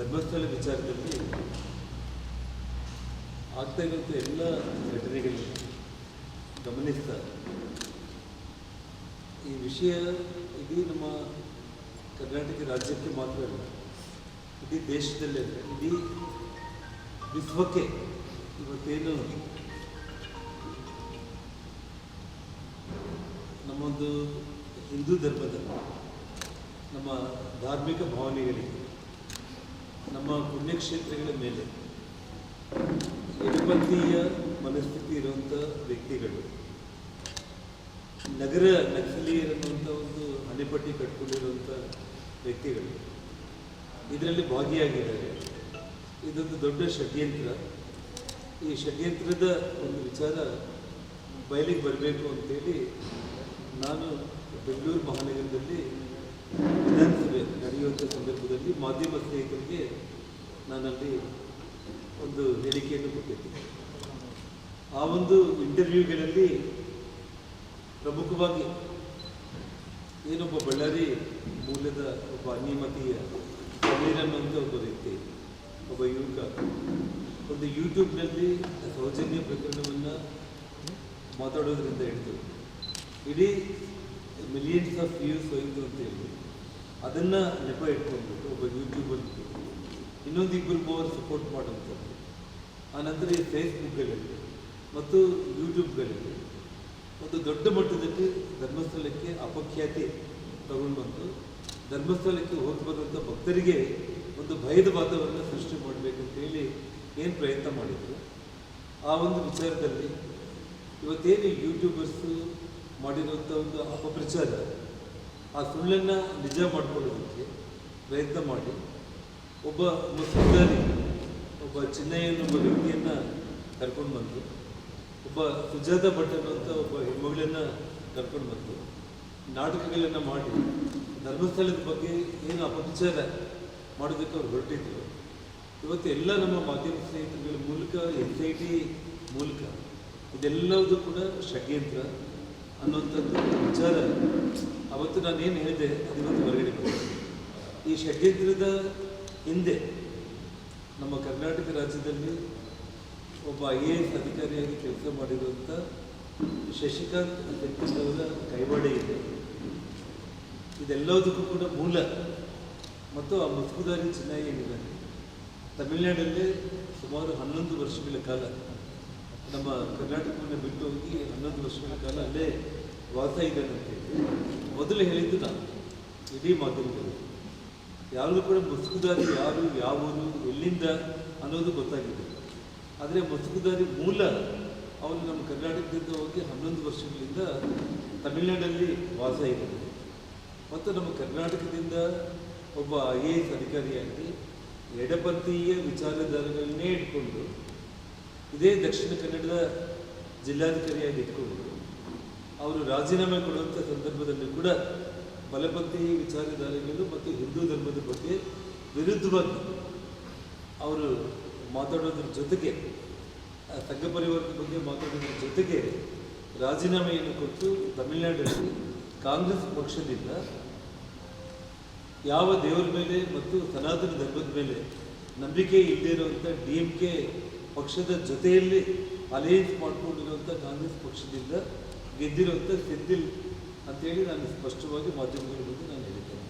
ಧರ್ಮಸ್ಥಳ ವಿಚಾರದಲ್ಲಿ ಆಗ್ತಾ ಇರುವಂಥ ಎಲ್ಲ ಘಟನೆಗಳು ಗಮನಿಸ್ತಾ ಈ ವಿಷಯ ಇಡೀ ನಮ್ಮ ಕರ್ನಾಟಕ ರಾಜ್ಯಕ್ಕೆ ಮಾತ್ರ ಅಲ್ಲ, ಇಡೀ ದೇಶದಲ್ಲೇ ಅಲ್ಲ ಇಡೀ ವಿಶ್ವಕ್ಕೆ ಇವತ್ತೇನು ನಮ್ಮೊಂದು ಹಿಂದೂ ಧರ್ಮದ ನಮ್ಮ ಧಾರ್ಮಿಕ ಭಾವನೆಗಳಿಗೆ ನಮ್ಮ ಪುಣ್ಯಕ್ಷೇತ್ರಗಳ ಮೇಲೆ ಎಡಪಂಥೀಯ ಮನಸ್ಥಿತಿ ಇರುವಂಥ ವ್ಯಕ್ತಿಗಳು. ನಗರ ನಕ್ಸಲೀಯರನ್ನುವಂಥ ಒಂದು ಹಣೆಪಟ್ಟಿ ಕಟ್ಕೊಂಡಿರುವಂಥ ವ್ಯಕ್ತಿಗಳು. ಇದರಲ್ಲಿ ಭಾಗಿಯಾಗಿದ್ದಾರೆ. ಇದೊಂದು ದೊಡ್ಡ ಷಡ್ಯಂತ್ರ. ಈ ಷಡ್ಯಂತ್ರದ ಒಂದು ವಿಚಾರ ಬಯಲಿಗೆ ಬರಬೇಕು ಅಂತೇಳಿ ನಾನು ಬೆಂಗಳೂರು ಮಹಾನಗರದಲ್ಲಿ ವಿಧಾನಸಭೆ ನಡೆಯುವಂಥ ಸಂದರ್ಭದಲ್ಲಿ ಮಾಧ್ಯಮ ಸ್ನೇಹಿತರಿಗೆ ನಾನಲ್ಲಿ ಒಂದು ಹೇಳಿಕೆಯನ್ನು ಕೊಟ್ಟಿದ್ದೆ ಆ ಒಂದು ಇಂಟರ್ವ್ಯೂಗಳಲ್ಲಿ ಪ್ರಮುಖವಾಗಿ ಏನೊಬ್ಬ ಬಳ್ಳಾರಿ ಮೂಲದ ಒಬ್ಬ ಅನ್ಯಮತೀಯ ಸಮೀರನ್ ಅಂತ ಒಬ್ಬ ವ್ಯಕ್ತಿ, ಒಬ್ಬ ಯುವಕ, ಒಂದು ಯೂಟ್ಯೂಬ್ನಲ್ಲಿ ಸೌಜನ್ಯ ಪ್ರಕರಣವನ್ನು ಮಾತಾಡೋದ್ರಿಂದ ಹಿಡಿದು ಇಡೀ ಮಿಲಿಯನ್ಸ್ ಆಫ್ ವ್ಯೂಸ್ ಹೋಯಿತು ಅಂತ ಹೇಳಿ ಅದನ್ನು ನೆಪ ಇಟ್ಕೊಂಡ್ಬಿಟ್ಟು ಒಬ್ಬ ಇನ್ನೊಂದು ಇಬ್ಬರು ಮೂವರು ಸಪೋರ್ಟ್ ಮಾಡುವಂಥದ್ದು. ಆನಂತರ ಈ ಫೇಸ್ಬುಕ್ಗಳಲ್ಲಿ ಮತ್ತು ಯೂಟ್ಯೂಬ್ಗಳಲ್ಲಿ ಒಂದು ದೊಡ್ಡ ಮಟ್ಟದಲ್ಲಿ ಧರ್ಮಸ್ಥಳಕ್ಕೆ ಅಪಖ್ಯಾತಿ ತಗೊಂಡು ಬಂದು ಧರ್ಮಸ್ಥಳಕ್ಕೆ ಹೋಗಿ ಬರುವಂಥ ಭಕ್ತರಿಗೆ ಒಂದು ಭಯದ ವಾತಾವರಣ ಸೃಷ್ಟಿ ಮಾಡಬೇಕಂತ ಹೇಳಿ ಏನು ಪ್ರಯತ್ನ ಮಾಡಿದ್ರು. ಆ ಒಂದು ವಿಚಾರದಲ್ಲಿ ಇವತ್ತೇನು ಯೂಟ್ಯೂಬರ್ಸು ಮಾಡಿರುವಂಥ ಒಂದು ಅಪಪ್ರಚಾರ, ಆ ಸುಳ್ಳನ್ನು ನಿಜ ಮಾಡಿಕೊಳ್ಳೋದಕ್ಕೆ ಪ್ರಯತ್ನ ಮಾಡಿ. ಒಬ್ಬ ಮುಸ್ಲಿದಾರಿ ಒಬ್ಬ ಚಿನ್ನಯ್ಯನ ಒಬ್ಬ ವ್ಯಕ್ತಿಯನ್ನು ಕರ್ಕೊಂಡು ಬಂತು ಒಬ್ಬ ಸುಜಾತ ಭಟ್ ಅನ್ನುವಂಥ ಒಬ್ಬ ಹೆಣ್ಮಗಳನ್ನ ಕರ್ಕೊಂಡು ಬಂತು ನಾಟಕಗಳನ್ನು ಮಾಡಿ, ಧರ್ಮಸ್ಥಳದ ಬಗ್ಗೆ ಏನು ಅಪಪ್ರಚಾರ ಮಾಡೋದಕ್ಕೆ ಅವ್ರು ಹೊರಟಿದ್ರು. ಇವತ್ತು ಎಲ್ಲ ನಮ್ಮ ಮಾಧ್ಯಮ ಸ್ನೇಹಿತರುಗಳ ಮೂಲಕ, ಎಸ್ ಐ ಟಿ ಮೂಲಕ ಇದೆಲ್ಲವೂ ಕೂಡ ಷಡ್ಯಂತ್ರ ಅನ್ನುವಂಥದ್ದು ವಿಚಾರ. ಅವತ್ತು ನಾನೇನು ಹೇಳಿದೆ ಅದು ಇವತ್ತು ಹೊರಗಡೆ ಈ ಷಡ್ಯಂತ್ರದ ಹಿಂದೆ ನಮ್ಮ ಕರ್ನಾಟಕ ರಾಜ್ಯದಲ್ಲಿ ಒಬ್ಬ ಐ ಎ ಎಸ್ ಅಧಿಕಾರಿಯಾಗಿ ಕೆಲಸ ಮಾಡಿರುವಂಥ ಶಶಿಕಾಂತ್ ಅವರ ಕೈವಾಡೆ ಇದೆ. ಇದೆಲ್ಲದಕ್ಕೂ ಕೂಡ ಮೂಲ ಮತ್ತು ಆ ಮುಸ್ಕುದಾರಿ ಚೆನ್ನಾಗಿ ಏನಿದ್ದಾರೆ ತಮಿಳುನಾಡಲ್ಲಿ ಸುಮಾರು ಹನ್ನೊಂದು ವರ್ಷಗಳ ಕಾಲ ನಮ್ಮ ಕರ್ನಾಟಕವನ್ನು ಬಿಟ್ಟು ಹೋಗಿ ಹನ್ನೊಂದು ವರ್ಷಗಳ ಕಾಲ ಅಲ್ಲೇ ವಾಸ ಇದ್ದಾನಂತೆ. ಮೊದಲು ಹೇಳಿದ್ದು ನಾನು, ಇಡೀ ಮಾಧ್ಯಮದಲ್ಲಿ ಯಾರು ಕೂಡ ಮುಸುಕುದಾರಿ ಯಾರು, ಯಾವುದು, ಎಲ್ಲಿಂದ ಅನ್ನೋದು ಗೊತ್ತಾಗಿದೆ. ಆದರೆ ಮುಸುಕುದಾರಿ ಮೂಲ ಅವನು ನಮ್ಮ ಕರ್ನಾಟಕದಿಂದ ಹೋಗಿ ಹನ್ನೊಂದು ವರ್ಷಗಳಿಂದ ತಮಿಳುನಾಡಲ್ಲಿ ವಾಸ ಇದ್ದಾನೆ. ಮತ್ತು ನಮ್ಮ ಕರ್ನಾಟಕದಿಂದ ಒಬ್ಬ ಐ ಎ ಎಸ್ ಅಧಿಕಾರಿಯಾಗಿ ಎಡಪಂಥೀಯ ವಿಚಾರಧಾರೆಗಳನ್ನೇ ಇಟ್ಕೊಂಡು, ಇದೇ ದಕ್ಷಿಣ ಕನ್ನಡದ ಜಿಲ್ಲಾಧಿಕಾರಿಯಾಗಿ ಇಟ್ಕೊಂಡು, ಅವರು ರಾಜೀನಾಮೆ ಕೊಡುವಂಥ ಸಂದರ್ಭದಲ್ಲಿ ಕೂಡ ಬಲಪಂಥಿ ವಿಚಾರಧಾರೆಗಳು ಮತ್ತು ಹಿಂದೂ ಧರ್ಮದ ಬಗ್ಗೆ ವಿರುದ್ಧವಾಗಿ ಅವರು ಮಾತಾಡೋದ್ರ ಜೊತೆಗೆ ಸಂಘ ಪರಿವಾರದ ಬಗ್ಗೆ ಮಾತಾಡೋದ್ರ ಜೊತೆಗೆ ರಾಜೀನಾಮೆಯನ್ನು ಕೊಟ್ಟು ತಮಿಳುನಾಡಲ್ಲಿ ಕಾಂಗ್ರೆಸ್ ಪಕ್ಷದಿಂದ ಯಾವ ದೇವರ ಮೇಲೆ ಮತ್ತು ಸನಾತನ ಧರ್ಮದ ಮೇಲೆ ನಂಬಿಕೆ ಇಲ್ಲದೇ ಇರುವಂಥ ಡಿ ಎಂ ಕೆ ಪಕ್ಷದ ಜೊತೆಯಲ್ಲಿ ಅಲೈನ್ಸ್ ಮಾಡಿಕೊಂಡಿರುವಂಥ ಕಾಂಗ್ರೆಸ್ ಪಕ್ಷದಿಂದ ಗೆದ್ದಿರುವಂಥ ಸಿದ್ದಿಲ್ ಅಂತೇಳಿ ನಾನು ಸ್ಪಷ್ಟವಾಗಿ ಮಾಧ್ಯಮಗಳ ಮುಂದೆ ನಾನು ಹೇಳಿದ್ದೇನೆ.